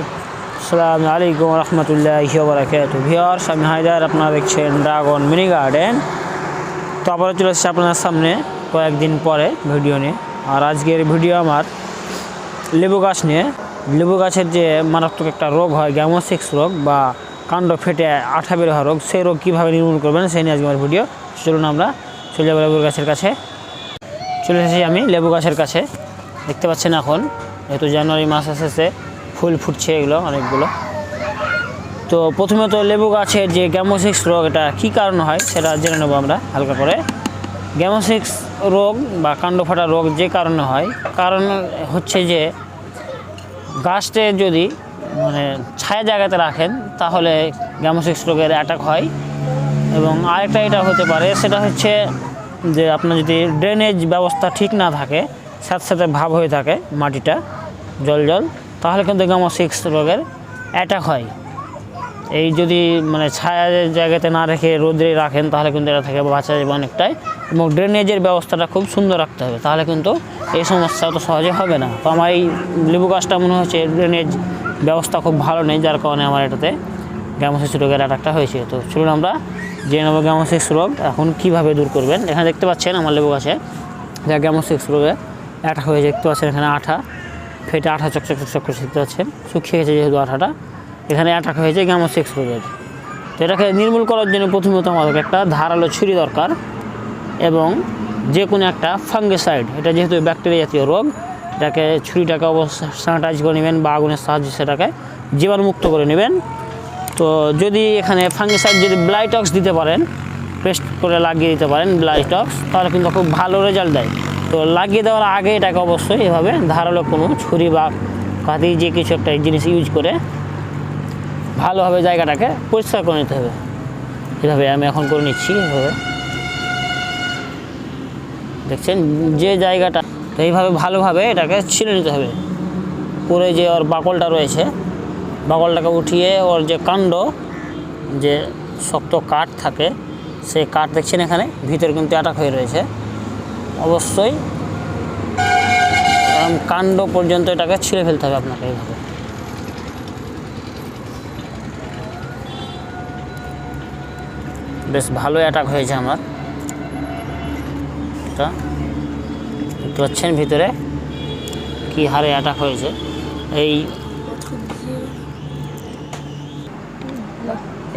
আসসালামু আলাইকুম রহমতুল্লাহ বরাকাত ভিওর্স আমি হায়দার, আপনারা দেখছেন ড্রাগন মিনি গার্ডেন। তো আবারও চলে এসেছে আপনার সামনে কয়েকদিন পরে ভিডিও নিয়ে। আর আজকের ভিডিও আমার লেবু গাছ নিয়ে। লেবু গাছের যে মারাত্মক একটা রোগ হয়, গ্যামোসিক্স রোগ বা কাণ্ড ফেটে আঠা বের হওয়া রোগ, সেই রোগ কীভাবে নির্মূল করবেন, সেই নিয়ে আজকে আমার ভিডিও। চলুন আমরা চলে যাব লেবু গাছের কাছে। চলে এসেছি আমি লেবু গাছের কাছে। দেখতে পাচ্ছেন এখন, যেহেতু জানুয়ারি মাস এসেছে ফুল ফুটছে এগুলো, অনেকগুলো। তো প্রথমে তো লেবু গাছের যে গ্যামোসিক্স রোগ, এটা কী কারণে হয় সেটা জেনে নেব আমরা হালকা করে। গ্যামোসিক্স রোগ বা কাণ্ড ফাটা রোগ যে কারণে হয়, কারণ হচ্ছে যে গাছটে যদি মানে ছায়া জায়গাতে রাখেন, তাহলে গ্যামোসিক্স রোগের অ্যাটাক হয়। এবং আরেকটা এটা হতে পারে, সেটা হচ্ছে যে আপনার যদি ড্রেনেজ ব্যবস্থা ঠিক না থাকে, সাথে সাথে ভাব হয়ে থাকে মাটিটা, জল জল তাহলে কিন্তু গ্যামোসিক্স রোগের অ্যাটাক হয়। এই যদি মানে ছায়া জায়গাতে না রেখে রোদে রাখেন, তাহলে কিন্তু এটা থেকে বাঁচা যাবে অনেকটাই। এবং ড্রেনেজের ব্যবস্থাটা খুব সুন্দর রাখতে হবে, তাহলে কিন্তু এই সমস্যা তো সহজে হবে না। তো আমার এই লেবু গাছটা মনে হচ্ছে ড্রেনেজ ব্যবস্থা খুব ভালো নেই, যার কারণে আমার এটাতে গ্যামোসিক্স রোগের অ্যাটাকটা হয়েছে। তো চলুন আমরা জেনে নেব গ্যামোসিক্স রোগ এখন কীভাবে দূর করবেন। এখানে দেখতে পাচ্ছেন আমার লেবু গাছে, যা গ্যামোসিক্স রোগে অ্যাটাক হয়েছে, দেখতে পাচ্ছেন এখানে আঠা। ফেটে আঠা চকচক চকচক করে দেখতে পাচ্ছেন। শুকিয়ে গেছে যেহেতু আঠাটা। এখানে অ্যাটাক হয়েছে গ্যামোসিক্স রোগের তো এটাকে নির্মূল করার জন্য প্রথমত আমাদের একটা ধারালো ছুরি দরকার এবং যে কোনো একটা ফাঙ্গিসাইড, এটা যেহেতু ব্যাকটেরিয়া জাতীয় রোগ, এটাকে ছুরিটাকে অবশ্যই স্যানিটাইজ করে নেবেন বা আগুনের সাহায্যে সেটাকে জীবাণুমুক্ত করে নেবেন। তো যদি এখানে ফাঙ্গিসাইড যদি ব্লাইটক্স দিতে পারেন, পেস্ট করে লাগিয়ে দিতে পারেন ব্লাইটক্স, তাহলে কিন্তু খুব ভালো রেজাল্ট দেয়। তো লাগিয়ে দেওয়ার আগে এটাকে অবশ্যই এভাবে ধারালো কোনো ছুরি বা কাঁদি যে কিছু একটা জিনিস ইউজ করে ভালোভাবে জায়গাটাকে পরিষ্কার করে নিতে হবে। এভাবে আমি এখন করে নিচ্ছি এভাবে। দেখছেন? যে জায়গাটা, তো এইভাবে ভালোভাবে এটাকে ছিঁড়ে নিতে হবে। করে যে ওর বাকলটা রয়েছে, বাকলটাকে উঠিয়ে ওর যে কাণ্ড, যে শক্ত কাঠ থাকে, সেই কাঠ দেখছেন এখানে? ভিতরে কিন্তু অ্যাটাক হয়ে রয়েছে। অবশ্যই। এরম কাণ্ড পর্যন্ত এটাকে ছিঁড়ে ফেলতে হবে আপনাকে এইভাবে। বেশ ভালো অ্যাটাক হয়েছে আমার। এটা দেখতে ভিতরে কি হারে অ্যাটাক হয়েছে। এই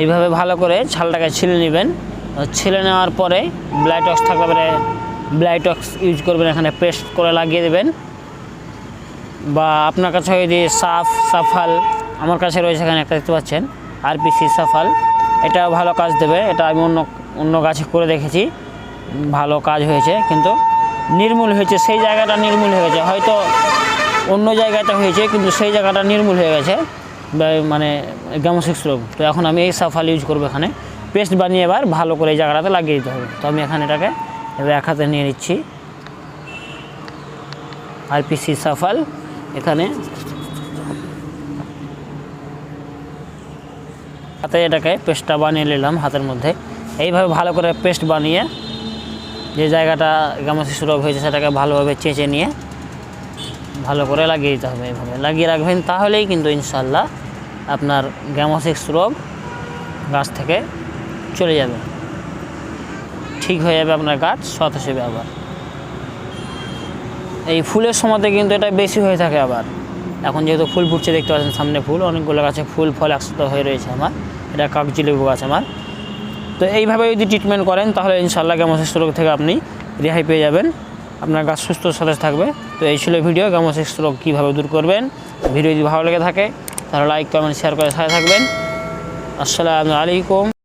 এইভাবে ভালো করে ছালটাকে ছিলে নেবেন। ছিলে নেওয়ার পরে ব্লাইটক্স থাকলে ব্লাইটক্স ইউজ করবেন, এখানে পেস্ট করে লাগিয়ে দেবেন। বা আপনার কাছে যদি সাফ, সাফাল, আমার কাছে রয়েছে এখানে একটা, দেখতে পাচ্ছেন আরপিসি সাফাল। এটা ভালো কাজ দেবে, এটা আমি অন্য অন্য গাছে করে দেখেছি। ভালো কাজ হয়েছে, কিন্তু নির্মূল হয়েছে, সেই জায়গাটা নির্মূল হয়ে গেছে। হয়তো অন্য জায়গাতে হয়েছে, কিন্তু সেই জায়গাটা নির্মূল হয়ে গেছে। মানে গ্যামোসিক্স রোগ তো এখন আমি এই সাফাল ইউজ করব এখানে। পেস্ট বানিয়ে এবার ভালো করে এই জায়গাটাতে লাগিয়ে দিতে হবে। তো আমি এখানে এটাকে এবার এক হাতে নিয়ে নিচ্ছি। আরপিসি সাফাল, এখানে। হাতে এটাকে পেস্টটা বানিয়ে নিলাম হাতের মধ্যে। এইভাবে ভালো করে পেস্ট বানিয়ে যে জায়গাটা গামাসিস রোগ হয়েছে সেটাকে ভালোভাবে চেঁচে নিয়ে ভালো করে লাগিয়ে দিতে হবে এইভাবে। লাগিয়ে রাখবেন তাহলেই কিন্তু ইনশাল্লাহ আপনার গ্যামোসিক্স রোগ গাছ থেকে চলে যাবে। ঠিক হয়ে যাবে আপনার গাছ সৎ হিসেবে আবার এই ফুলের সময়তে কিন্তু এটা বেশি হয়ে থাকে আবার। এখন যেহেতু ফুল ফুটছে, দেখতে পাচ্ছেন সামনে ফুল, অনেকগুলো গাছে ফুল, ফল একসাথে হয়ে রয়েছে আমার। এটা কাগজি লেবু গাছ আমার। তো এইভাবে যদি ট্রিটমেন্ট করেন, তাহলে ইনশাল্লাহ গ্যামোসিক্স রোগ থেকে আপনি রেহাই পেয়ে যাবেন। আপনার গাছ সুস্থ সতেজ থাকবে। তো এই ছিল ভিডিও গ্যামোসিক্স রোগ কীভাবে দূর করবেন। ভিডিও যদি ভালো লেগে থাকে, তাহলে লাইক কমেন্ট শেয়ার করে সাথে থাকবেন। আসসালামু আলাইকুম।